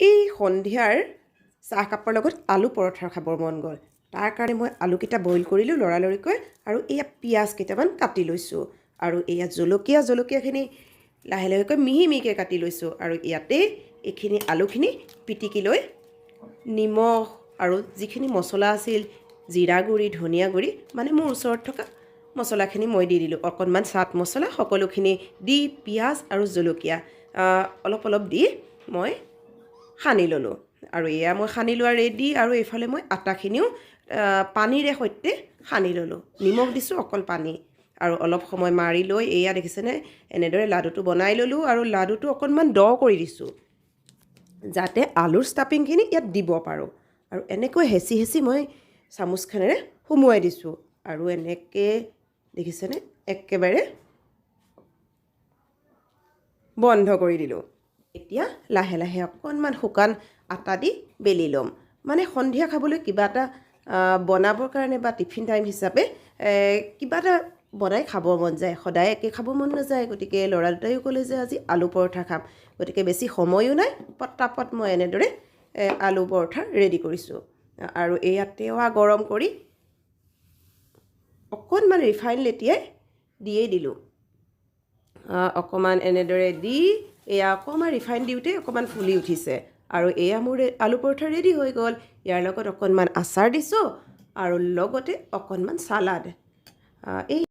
এই সন্ধিয়াৰ চাহকাপৰ লগত আলু পৰঠা খাবৰ মন গ'ল। তাৰ কাৰণে মই আলুকেইটা বইল কৰিলোঁ লৰালৰিকৈ আৰু এয়া পিঁয়াজ কেইটামান কাটি লৈছোঁ আৰু এয়া জলকীয়া জলকীয়াখিনি লাহে লাহেকৈ মিহি মিহিকৈ কাটি লৈছোঁ আৰু ইয়াতে এইখিনি আলুখিনি পিটিকি লৈ নিমখ আৰু যিখিনি মছলা আছিল জিৰা গুড়ি ধনিয়া গুড়ি মানে মোৰ ওচৰত থকা মছলাখিনি মই দি দিলোঁ। অকণমান চাট মছলা সকলোখিনি দি পিঁয়াজ আৰু জলকীয়া অলপ অলপ দি মই সানি ল'লোঁ। আৰু এয়া মই সানি লোৱা ৰেডি আৰু এইফালে মই আটাখিনিও পানীৰে সৈতে সানি ল'লোঁ। নিমখ দিছোঁ অকল পানী। আৰু অলপ সময় মাৰি লৈ এয়া দেখিছেনে? এনেদৰে লাডুটো বনাই ল'লোঁ আৰু লাডুটো অকণমান দ কৰি দিছোঁ। যাতে আলুৰ ষ্টাফিংখিনি ইয়াত দিব পাৰোঁ। আৰু এনেকৈ হেঁচি হেঁচি মই চামুচখনেৰে সুমুৱাই দিছোঁ। আৰু এনেকৈ দেখিছেনে? একেবাৰে বন্ধ কৰি দিলোঁ। এতিয়া লাহে লাহে অকণমান শুকান আটা দি বেলি ল'ম। মানে সন্ধিয়া খাবলৈ কিবা এটা বনাবৰ কাৰণে বা টিফিন টাইম হিচাপে কিবা এটা বনাই খাব মন যায়। সদায় একে খাব মন নাযায়। গতিকে ল'ৰা দুটাইও ক'লে যে আজি আলু পৰঠা খাম। গতিকে বেছি সময়ো নাই পটাপট মই এনেদৰে আলু পৰঠা ৰেডি কৰিছোঁ। আৰু এয়া টেৱা গৰম কৰি অকণমান ৰিফাইন লেটিয়াই দিয়েই দিলোঁ। অকণমান এনেদৰে দি এয়া অকণমান ৰিফাইন দিওঁতে অকণমান ফুলি উঠিছে। আৰু এয়া মোৰ আলু পৰঠা ৰেডি হৈ গ'ল। ইয়াৰ লগত অকণমান আচাৰ দিছোঁ আৰু লগতে অকণমান চালাড। এই